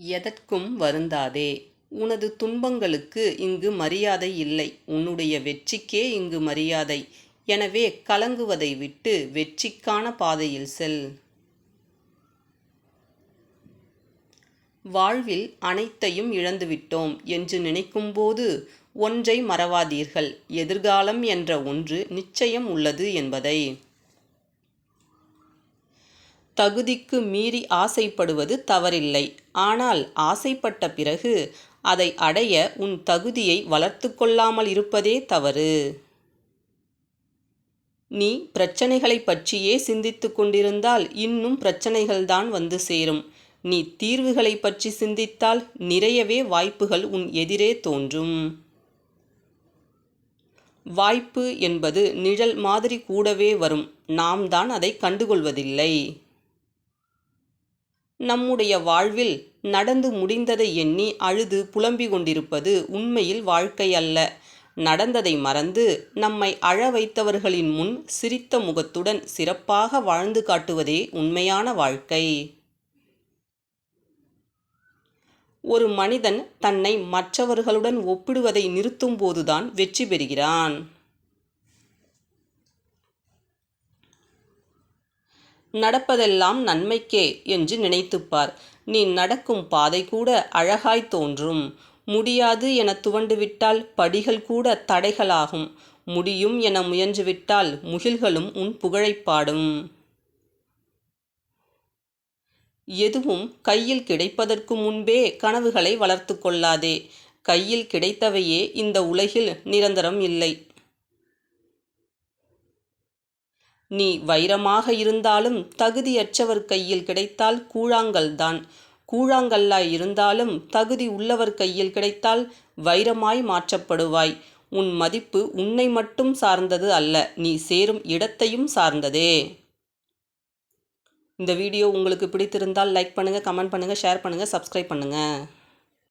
எதற்கும் வருந்தாதே. உனது துன்பங்களுக்கு இங்கு மரியாதை இல்லை. உன்னுடைய வெற்றிக்கே இங்கு மரியாதை. எனவே கலங்குவதை விட்டு வெற்றிக்கான பாதையில் செல். வாழ்வில் அனைத்தையும் இழந்துவிட்டோம் என்று நினைக்கும்போது ஒன்றை மறவாதீர்கள். எதிர்காலம் என்ற ஒன்று நிச்சயம் உள்ளது என்பதை. தகுதிக்கு மீறி ஆசைப்படுவது தவறில்லை. ஆனால் ஆசைப்பட்ட பிறகு அதை அடைய உன் தகுதியை வளர்த்து கொள்ளாமல் இருப்பதே தவறு. நீ பிரச்சனைகளை பற்றியே சிந்தித்து கொண்டிருந்தால் இன்னும் பிரச்சனைகள்தான் வந்து சேரும். நீ தீர்வுகளை பற்றி சிந்தித்தால் நிறையவே வாய்ப்புகள் உன் எதிரே தோன்றும். வாய்ப்பு என்பது நிழல் மாதிரி கூடவே வரும். நாம் தான் அதை கண்டுகொள்வதில்லை. நம்முடைய வாழ்வில் நடந்து முடிந்ததை எண்ணி அழுது புலம்பிக் கொண்டிருப்பது உண்மையில் வாழ்க்கை அல்ல. நடந்ததை மறந்து நம்மை அழ வைத்தவர்களின் முன் சிரித்த முகத்துடன் சிறப்பாக வாழ்ந்து காட்டுவதே உண்மையான வாழ்க்கை. ஒரு மனிதன் தன்னை மற்றவர்களுடன் ஒப்பிடுவதை நிறுத்தும்போதுதான் வெற்றி பெறுகிறான். நடப்பதெல்லாம் நன்மைக்கே என்று நினைத்துப்பார். நீ நடக்கும் பாதை கூட அழகாய் தோன்றும். முடியாது என துவண்டுவிட்டால் படிகள் கூட தடைகளாகும். முடியும் என முயன்றுவிட்டால் முகில்களும் உன் புகழைப் பாடும். எதுவும் கையில் கிடைப்பதற்கு முன்பே கனவுகளை வளர்த்து கொள்ளாதே. கையில் கிடைத்தவையே இந்த உலகில் நிரந்தரம் இல்லை. நீ வைரமாக இருந்தாலும் தகுதியற்றவர் கையில் கிடைத்தால் கூழாங்கல்தான். கூழாங்கல்லாய் இருந்தாலும் தகுதி உள்ளவர் கையில் கிடைத்தால் வைரமாய் மாற்றப்படுவாய். உன் மதிப்பு உன்னை மட்டும் சார்ந்தது அல்ல நீ சேரும் இடத்தையும் சார்ந்ததே. இந்த வீடியோ உங்களுக்கு பிடித்திருந்தால் லைக் பண்ணுங்கள் கமெண்ட் பண்ணுங்கள் ஷேர் பண்ணுங்கள் சப்ஸ்கிரைப் பண்ணுங்கள்